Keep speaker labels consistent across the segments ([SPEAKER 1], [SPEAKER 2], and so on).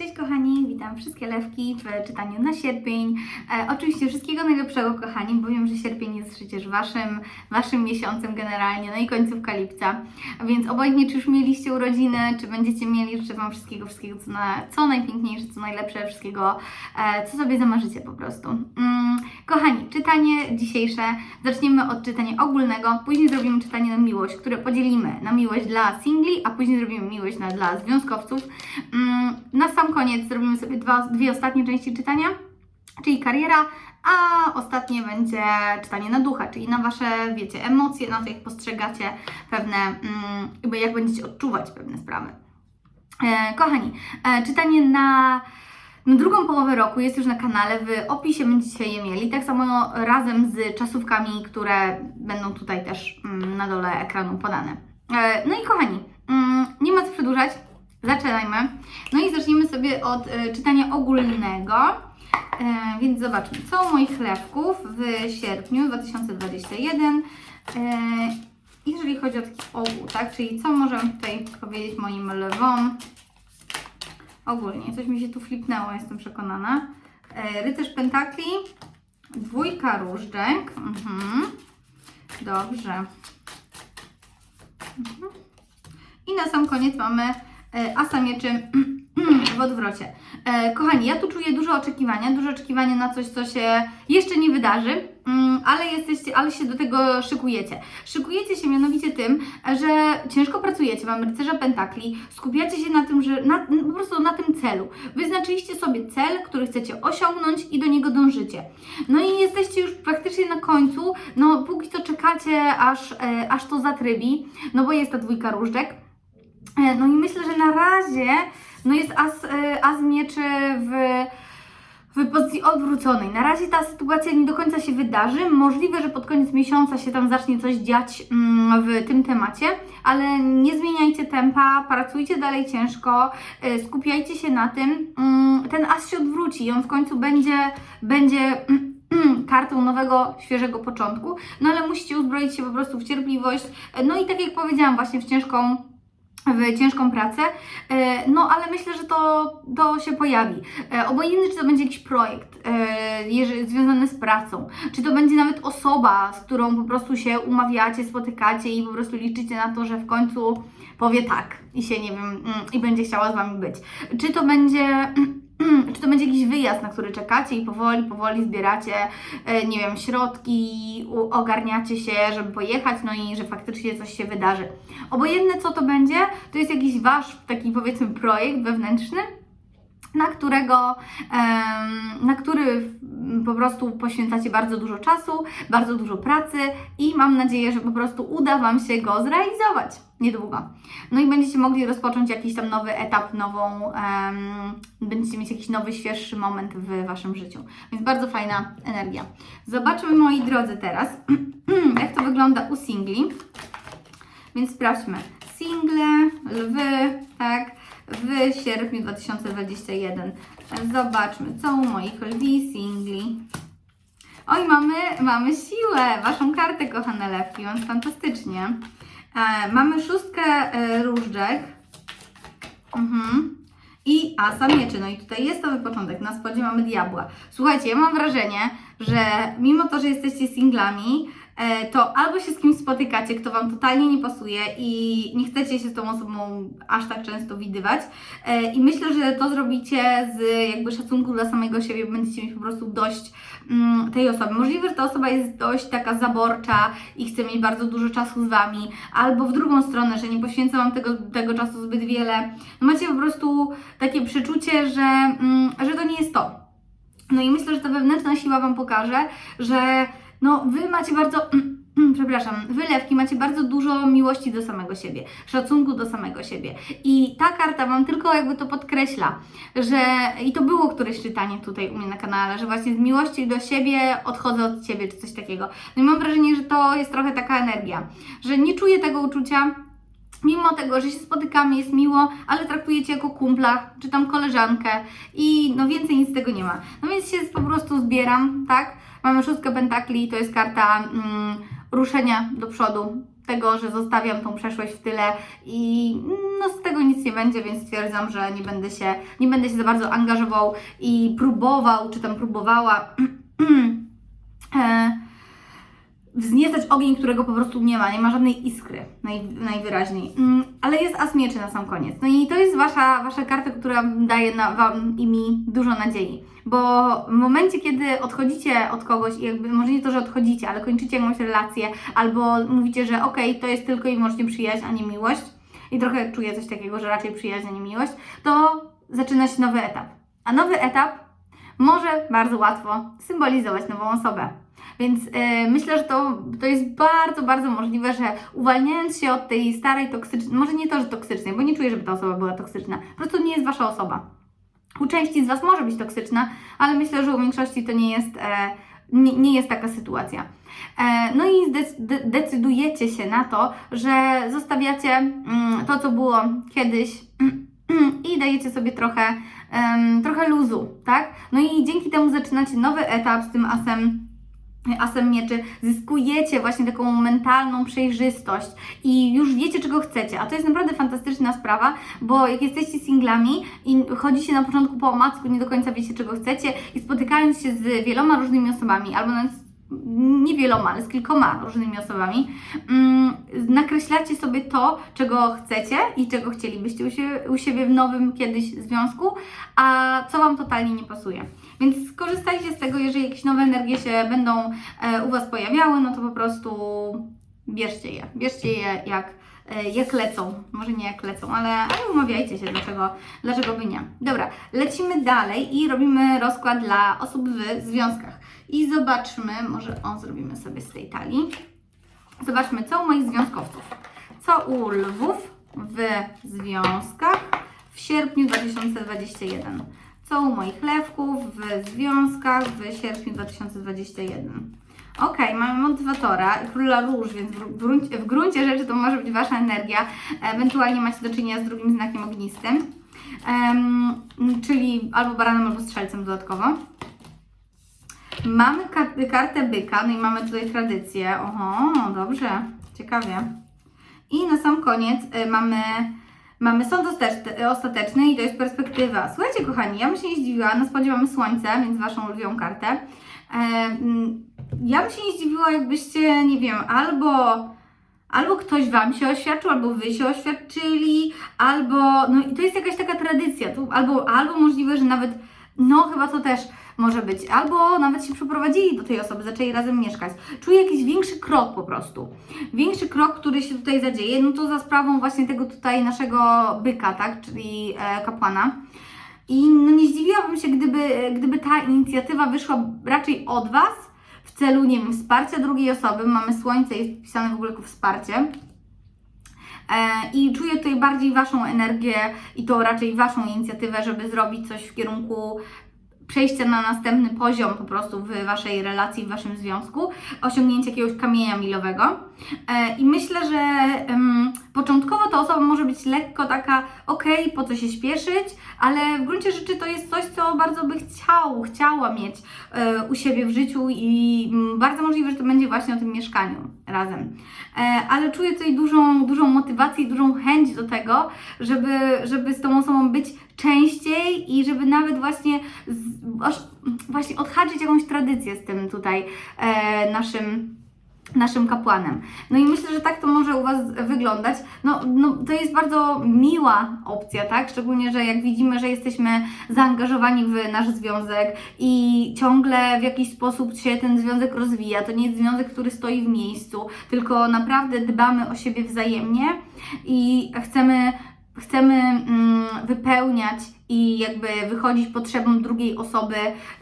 [SPEAKER 1] Cześć kochani, witam wszystkie lewki w czytaniu na sierpień. E, oczywiście wszystkiego najlepszego kochani, bo wiem, że sierpień jest przecież waszym, waszym miesiącem generalnie, no i końcówka lipca. Więc obojętnie czy już mieliście urodziny, czy będziecie mieli, życzę wam wszystkiego, wszystkiego co, na, co najpiękniejsze, co najlepsze, wszystkiego e, co sobie zamarzycie po prostu. Mm, kochani, czytanie dzisiejsze, zaczniemy od czytania ogólnego, później zrobimy czytanie na miłość, które podzielimy na miłość dla singli, a później zrobimy miłość na, dla związkowców. Mm, koniec zrobimy sobie dwa, dwie ostatnie części czytania, czyli kariera, a ostatnie będzie czytanie na ducha, czyli na Wasze, wiecie, emocje, na to jak postrzegacie pewne, mm, jak będziecie odczuwać pewne sprawy. E, kochani, e, czytanie na na drugą połowę roku jest już na kanale, w opisie będziecie je mieli, tak samo razem z czasówkami, które będą tutaj też mm, na dole ekranu podane. E, No i kochani, mm, nie ma co przedłużać, zaczynajmy. No i zaczniemy sobie od e, czytania ogólnego. E, Więc zobaczmy, co u moich chlebków w sierpniu 2021. E, Jeżeli chodzi o taki ogół, tak? Czyli co możemy tutaj powiedzieć moim lwom? Ogólnie, coś mi się tu flipnęło, jestem przekonana. E, Rycerz Pentakli, dwójka różdżek. Mhm. Dobrze. Mhm. I na sam koniec mamy e, asa mieczy w odwrocie. E, kochani, ja tu czuję dużo oczekiwania, dużo oczekiwania na coś, co się jeszcze nie wydarzy, mm, ale jesteście, ale się do tego szykujecie. Szykujecie się mianowicie tym, że ciężko pracujecie, mamy rycerza pentakli, skupiacie się na tym, że na, po prostu na tym celu. Wyznaczyliście sobie cel, który chcecie osiągnąć i do niego dążycie. No i jesteście już praktycznie na końcu, no póki co czekacie, aż, e, aż to zatrybi, no bo jest ta dwójka różdżek. E, No i myślę, że na razie no jest as, e, as mieczy w, w pozycji odwróconej. Na razie ta sytuacja nie do końca się wydarzy. Możliwe, że pod koniec miesiąca się tam zacznie coś dziać mm, w tym temacie, ale nie zmieniajcie tempa, pracujcie dalej ciężko, e, skupiajcie się na tym. Mm, Ten as się odwróci i on w końcu będzie, będzie kartą nowego, świeżego początku, no ale musicie uzbroić się po prostu w cierpliwość, no i tak jak powiedziałam, właśnie w ciężką w ciężką pracę, e, no ale myślę, że to, to się pojawi. E, Obojętnie, czy to będzie jakiś projekt e, jeżeli, związany z pracą, czy to będzie nawet osoba, z którą po prostu się umawiacie, spotykacie i po prostu liczycie na to, że w końcu powie tak i się, nie wiem, mm, i będzie chciała z Wami być. Czy to będzie... Czy to będzie jakiś wyjazd, na który czekacie i powoli, powoli zbieracie, e, nie wiem, środki, ogarniacie się, żeby pojechać, no i że faktycznie coś się wydarzy. Obojętne co to będzie, to jest jakiś wasz taki powiedzmy projekt wewnętrzny, na którego, na który po prostu poświęcacie bardzo dużo czasu, bardzo dużo pracy i mam nadzieję, że po prostu uda Wam się go zrealizować niedługo. No i będziecie mogli rozpocząć jakiś tam nowy etap, nową, em, będziecie mieć jakiś nowy, świeższy moment w Waszym życiu. Więc bardzo fajna energia. Zobaczmy, moi drodzy, teraz, jak to wygląda u singli. Więc sprawdźmy. Single, lwy, tak, w sierpniu 2021. Zobaczmy, co u moich lwi singli. Oj, mamy, mamy siłę, Waszą kartę, kochane lewki, więc fantastycznie. E, mamy szóstkę e, różdżek. Mhm. I asa mieczy. No i tutaj jest nowy początek. Na spodzie mamy diabła. Słuchajcie, ja mam wrażenie, że mimo to, że jesteście singlami, to albo się z kimś spotykacie, kto Wam totalnie nie pasuje i nie chcecie się z tą osobą aż tak często widywać. E, I myślę, że to zrobicie z jakby szacunku dla samego siebie, będziecie mieć po prostu dość mm, tej osoby. Możliwe, że ta osoba jest dość taka zaborcza i chce mieć bardzo dużo czasu z Wami, albo w drugą stronę, że nie poświęca Wam tego, tego czasu zbyt wiele. No macie po prostu takie przeczucie, że, mm, że to nie jest to. No i myślę, że ta wewnętrzna siła Wam pokaże, że no Wy macie bardzo, przepraszam, Wy lewki macie bardzo dużo miłości do samego siebie, szacunku do samego siebie. I ta karta Wam tylko jakby to podkreśla, że i to było któreś czytanie tutaj u mnie na kanale, że właśnie z miłości do siebie odchodzę od Ciebie, czy coś takiego. No i mam wrażenie, że to jest trochę taka energia, że nie czuję tego uczucia, Mimo tego, że się spotykamy, jest miło, ale traktujecie jako kumpla, czy tam koleżankę i no więcej nic z tego nie ma. No więc się po prostu zbieram, tak? Mamy szóstkę pentakli, to jest karta mm, ruszenia do przodu, tego, że zostawiam tą przeszłość w tyle i no z tego nic nie będzie, więc stwierdzam, że nie będę się, nie będę się za bardzo angażował i próbował, czy tam próbowała e, wzniecać ogień, którego po prostu nie ma, nie ma żadnej iskry naj, najwyraźniej. Mm, ale jest as mieczy na sam koniec. No i to jest wasza, wasza karta, która daje na, Wam i mi dużo nadziei. Bo w momencie, kiedy odchodzicie od kogoś i jakby, może nie to, że odchodzicie, ale kończycie jakąś relację, albo mówicie, że okej, to jest tylko i wyłącznie przyjaźń, a nie miłość, i trochę czuję coś takiego, że raczej przyjaźń, a nie miłość, to zaczyna się nowy etap. A nowy etap może bardzo łatwo symbolizować nową osobę. Więc e, myślę, że to, to jest bardzo, bardzo możliwe, że uwalniając się od tej starej, toksycznej, może nie to, że toksycznej, bo nie czuję, żeby ta osoba była toksyczna, po prostu nie jest Wasza osoba. U części z Was może być toksyczna, ale myślę, że u większości to nie jest, e, nie, nie jest taka sytuacja. E, no i decydujecie się na to, że zostawiacie mm, to, co było kiedyś i dajecie sobie trochę, trochę luzu, tak? No i dzięki temu zaczynacie nowy etap z tym asem Asem mieczy, zyskujecie właśnie taką mentalną przejrzystość i już wiecie, czego chcecie. A to jest naprawdę fantastyczna sprawa, bo jak jesteście singlami i chodzicie na początku po omacku, nie do końca wiecie, czego chcecie i spotykając się z wieloma różnymi osobami, albo nawet nie wieloma, ale z kilkoma różnymi osobami, mm, nakreślacie sobie to, czego chcecie i czego chcielibyście u siebie, w nowym kiedyś związku, a co Wam totalnie nie pasuje. Więc skorzystajcie z tego, jeżeli jakieś nowe energie się będą e, u Was pojawiały, no to po prostu bierzcie je. Bierzcie je jak, jak lecą. Może nie jak lecą, ale, ale umawiajcie się, dlaczego, dlaczego by nie. Dobra, lecimy dalej i robimy rozkład dla osób w związkach. I zobaczmy, może on zrobimy sobie z tej talii. Zobaczmy, co u moich związkowców. Co u lwów w związkach w sierpniu 2021. Co u moich lewków w związkach w sierpniu 2021. Ok, mamy motywatora, króla róż, więc w, gruncie, w gruncie rzeczy to może być Wasza energia. Ewentualnie macie do czynienia z drugim znakiem ognistym, em, czyli albo baranem, albo strzelcem dodatkowo. Mamy kar- kartę byka, no i mamy tutaj tradycję. Oho, dobrze, ciekawie. I na sam koniec y, mamy, mamy sąd ostateczny, i to jest perspektywa. Słuchajcie, kochani, ja bym się nie zdziwiła, na spodzie mamy słońce, więc waszą lwią kartę. E, mm, ja bym się nie zdziwiła, jakbyście, nie wiem, albo albo ktoś Wam się oświadczył, albo Wy się oświadczyli, albo, no i to jest jakaś taka tradycja, albo, albo możliwe, że nawet, no chyba to też może być, albo nawet się przeprowadzili do tej osoby, zaczęli razem mieszkać. Czuję jakiś większy krok po prostu. Większy krok, który się tutaj zadzieje, no to za sprawą właśnie tego tutaj naszego byka, tak, czyli e, kapłana. I no nie zdziwiłabym się, gdyby, gdyby ta inicjatywa wyszła raczej od Was, w celu, nie wiem, wsparcia drugiej osoby. Mamy słońce, jest pisane w ogóle jako wsparcie. E, I czuję tutaj bardziej Waszą energię i to raczej Waszą inicjatywę, żeby zrobić coś w kierunku przejścia na następny poziom po prostu w Waszej relacji, w Waszym związku, osiągnięcia jakiegoś kamienia milowego. E, I myślę, że może być lekko taka, okej, po co się śpieszyć, ale w gruncie rzeczy to jest coś, co bardzo by chciał, chciała mieć e, u siebie w życiu i mm, bardzo możliwe, że to będzie właśnie o tym mieszkaniu razem. E, ale czuję tutaj dużą, dużą motywację i dużą chęć do tego, żeby, żeby z tą osobą być częściej i żeby nawet właśnie, z, właśnie odhaczyć jakąś tradycję z tym tutaj e, naszym naszym kapłanem. No i myślę, że tak to może u Was wyglądać. No, no to jest bardzo miła opcja, tak? Szczególnie, że jak widzimy, że jesteśmy zaangażowani w nasz związek i ciągle w jakiś sposób się ten związek rozwija. To nie jest związek, który stoi w miejscu, tylko naprawdę dbamy o siebie wzajemnie i chcemy chcemy mm, wypełniać i jakby wychodzić potrzebom drugiej osoby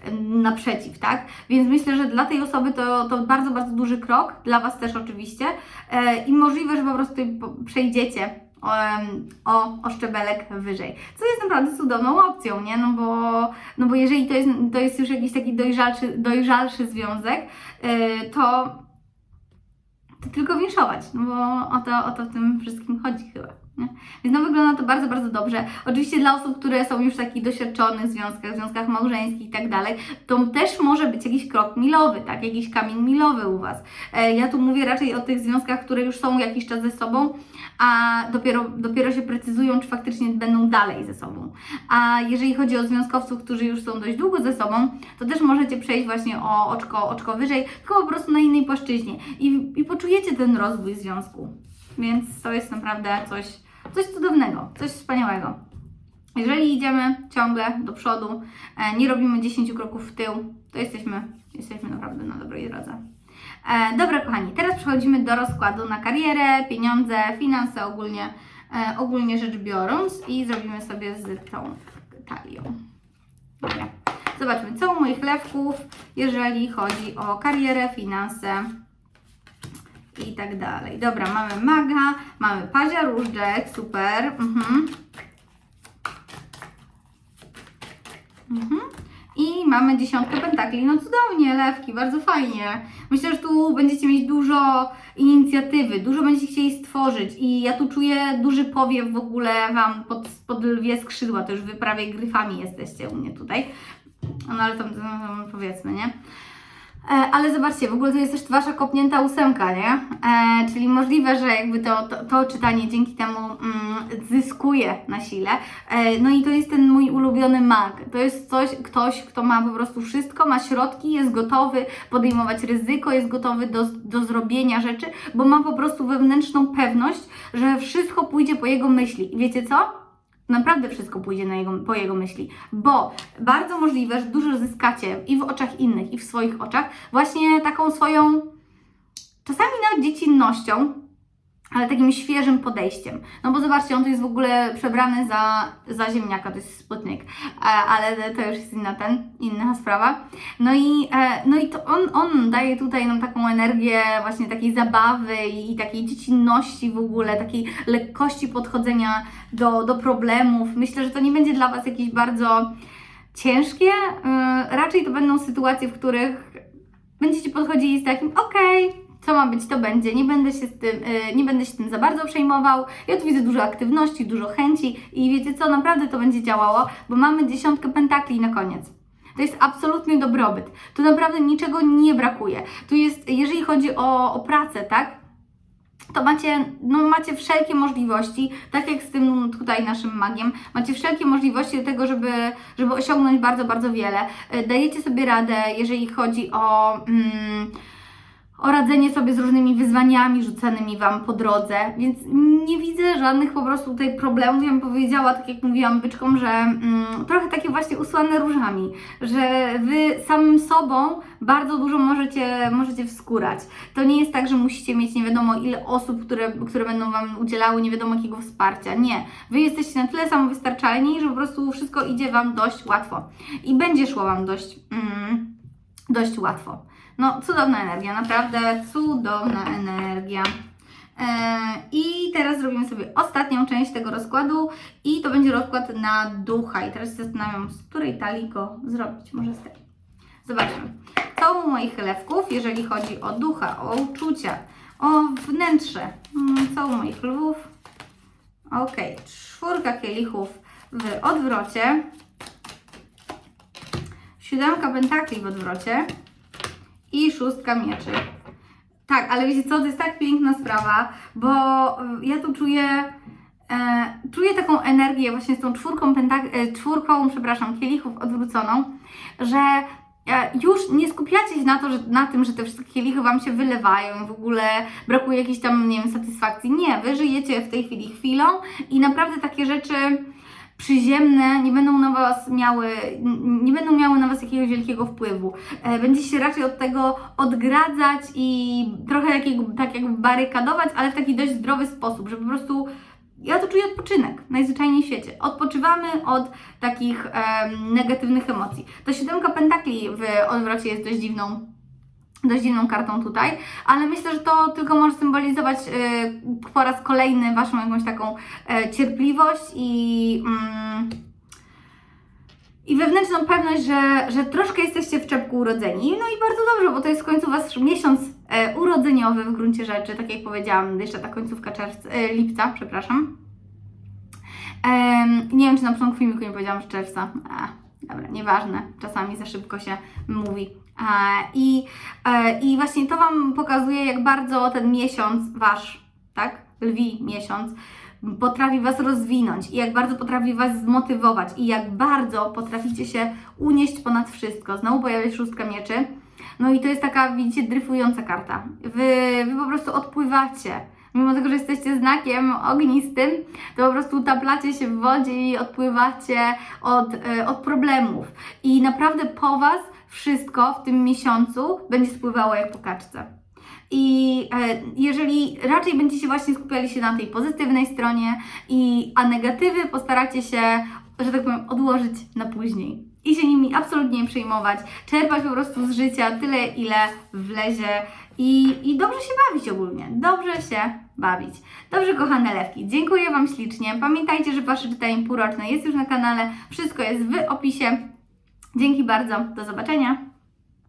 [SPEAKER 1] mm, naprzeciw, tak? Więc myślę, że dla tej osoby to, to bardzo, bardzo duży krok, dla Was też oczywiście e, i możliwe, że po prostu przejdziecie em, o, o szczebelek wyżej. Co jest naprawdę cudowną opcją, nie? No bo, no bo jeżeli to jest, to jest już jakiś taki dojrzalszy, dojrzalszy związek, e, to, to tylko winszować, no bo o to, o to w tym wszystkim chodzi chyba. Więc no wygląda to bardzo, bardzo dobrze. Oczywiście dla osób, które są już w takich doświadczonych związkach, związkach małżeńskich i tak dalej, to też może być jakiś krok milowy, tak? Jakiś kamień milowy u Was. E, ja tu mówię raczej o tych związkach, które już są jakiś czas ze sobą, a dopiero, dopiero się precyzują, czy faktycznie będą dalej ze sobą. A jeżeli chodzi o związkowców, którzy już są dość długo ze sobą, to też możecie przejść właśnie o oczko, oczko wyżej, tylko po prostu na innej płaszczyźnie i, i poczujecie ten rozwój związku. Więc to jest naprawdę coś, coś cudownego, coś wspaniałego. Jeżeli idziemy ciągle do przodu, e, nie robimy 10 kroków w tył, to jesteśmy, jesteśmy naprawdę na dobrej drodze. E, dobra, kochani, teraz przechodzimy do rozkładu na karierę, pieniądze, finanse ogólnie, e, ogólnie rzecz biorąc i zrobimy sobie z tą talią. Zobaczmy, co u moich lewków, jeżeli chodzi o karierę, finanse i tak dalej. Dobra, mamy maga, mamy pazia różdżek, super. Mhm. Mhm. I mamy dziesiątkę pentakli. No cudownie, lewki, bardzo fajnie. Myślę, że tu będziecie mieć dużo inicjatywy, dużo będziecie chcieli stworzyć i ja tu czuję duży powiew w ogóle Wam pod, pod lwie skrzydła, to już Wy prawie gryfami jesteście u mnie tutaj. No ale tam powiedzmy, nie? E, ale zobaczcie, w ogóle to jest też Wasza kopnięta ósemka, nie? E, czyli możliwe, że jakby to, to, to czytanie dzięki temu mm, zyskuje na sile. E, no i to jest ten mój ulubiony mag. To jest coś, ktoś, kto ma po prostu wszystko, ma środki, jest gotowy podejmować ryzyko, jest gotowy do, do zrobienia rzeczy, bo ma po prostu wewnętrzną pewność, że wszystko pójdzie po jego myśli. I wiecie co? Naprawdę wszystko pójdzie na jego, po jego myśli, bo bardzo możliwe, że dużo zyskacie i w oczach innych, i w swoich oczach, właśnie taką swoją, czasami nawet dziecinnością, ale takim świeżym podejściem. No bo zobaczcie, on tu jest w ogóle przebrany za, za ziemniaka, to jest Sputnik, e, ale to już jest inna ten, inna sprawa. No i, e, no i to on, on daje tutaj nam taką energię właśnie takiej zabawy i, takiej dziecinności w ogóle, takiej lekkości podchodzenia do, do problemów. Myślę, że to nie będzie dla Was jakieś bardzo ciężkie, e, raczej to będą sytuacje, w których będziecie podchodzili z takim okej, co ma być, to będzie. Nie będę się z tym, y, nie będę się tym za bardzo przejmował. Ja tu widzę dużo aktywności, dużo chęci i wiecie co, naprawdę to będzie działało, bo mamy dziesiątkę pentakli na koniec. To jest absolutny dobrobyt. Tu naprawdę niczego nie brakuje. Tu jest, jeżeli chodzi o, o pracę, tak? To macie, no macie wszelkie możliwości, tak jak z tym tutaj naszym magiem, macie wszelkie możliwości do tego, żeby, żeby osiągnąć bardzo, bardzo wiele. Y, Dajecie sobie radę, jeżeli chodzi o. Mm, o radzenie sobie z różnymi wyzwaniami rzucanymi Wam po drodze, więc nie widzę żadnych po prostu tutaj problemów. Ja bym powiedziała, tak jak mówiłam byczkom, że mm, trochę takie właśnie usłane różami, że Wy samym sobą bardzo dużo możecie, możecie wskórać. To nie jest tak, że musicie mieć nie wiadomo ile osób, które, które będą Wam udzielały nie wiadomo jakiego wsparcia. Nie. Wy jesteście na tyle samowystarczalni, że po prostu wszystko idzie Wam dość łatwo. I będzie szło Wam dość, mm, dość łatwo. No, cudowna energia, naprawdę cudowna energia. E, I teraz zrobimy sobie ostatnią część tego rozkładu i to będzie rozkład na ducha. I teraz się zastanawiam, z której talii go zrobić. Może z tej. Zobaczmy. Co u moich lewków, jeżeli chodzi o ducha, o uczucia, o wnętrze. Mm, Co u moich lwów? Ok, czwórka kielichów w odwrocie. Siódemka pentakli w odwrocie i szóstka mieczy. Tak, ale wiecie co, to jest tak piękna sprawa, bo y, ja tu czuję, e, czuję taką energię właśnie z tą czwórką, pentak- e, czwórką, przepraszam, kielichów odwróconą, że e, już nie skupiacie się na, to, że, na tym, że te wszystkie kielichy Wam się wylewają w ogóle brakuje jakiejś tam, nie wiem, satysfakcji. Nie, Wy żyjecie w tej chwili chwilą i naprawdę takie rzeczy przyziemne nie będą na Was miały, nie będą miały na Was jakiegoś wielkiego wpływu. E, Będziecie się raczej od tego odgradzać i trochę takiego, tak jakby barykadować, ale w taki dość zdrowy sposób, że po prostu ja to czuję odpoczynek najzwyczajniej w świecie. Odpoczywamy od takich em, negatywnych emocji. Ta siódemka pentakli w odwrocie jest dość dziwną dość dziwną kartą tutaj, ale myślę, że to tylko może symbolizować y, po raz kolejny Waszą jakąś taką e, cierpliwość i, mm, i wewnętrzną pewność, że, że troszkę jesteście w czepku urodzeni. No i bardzo dobrze, bo to jest w końcu Wasz miesiąc e, urodzeniowy w gruncie rzeczy, tak jak powiedziałam, jeszcze ta końcówka czerwca, e, lipca, przepraszam. Nie wiem, czy na początku filmiku nie powiedziałam z czerwca. A, dobra, nieważne. Czasami za szybko się mówi. E, i, e, I właśnie to Wam pokazuje, jak bardzo ten miesiąc Wasz, tak? Lwi miesiąc potrafi Was rozwinąć i jak bardzo potrafi Was zmotywować i jak bardzo potraficie się unieść ponad wszystko. Znowu pojawia się szóstka mieczy. No i to jest taka, widzicie, dryfująca karta. Wy, wy po prostu odpływacie. Mimo tego, że jesteście znakiem ognistym, to po prostu taplacie się w wodzie i odpływacie od, e, od problemów. I naprawdę po Was wszystko w tym miesiącu będzie spływało jak po kaczce. I e, jeżeli raczej będziecie właśnie skupiali się na tej pozytywnej stronie, i, a negatywy postaracie się, że tak powiem, odłożyć na później. I się nimi absolutnie nie przejmować, czerpać po prostu z życia tyle, ile wlezie i, i dobrze się bawić ogólnie. Dobrze się bawić. Dobrze, kochane lewki, dziękuję Wam ślicznie. Pamiętajcie, że Wasze czytanie półroczne jest już na kanale. Wszystko jest w opisie. Dzięki bardzo. Do zobaczenia.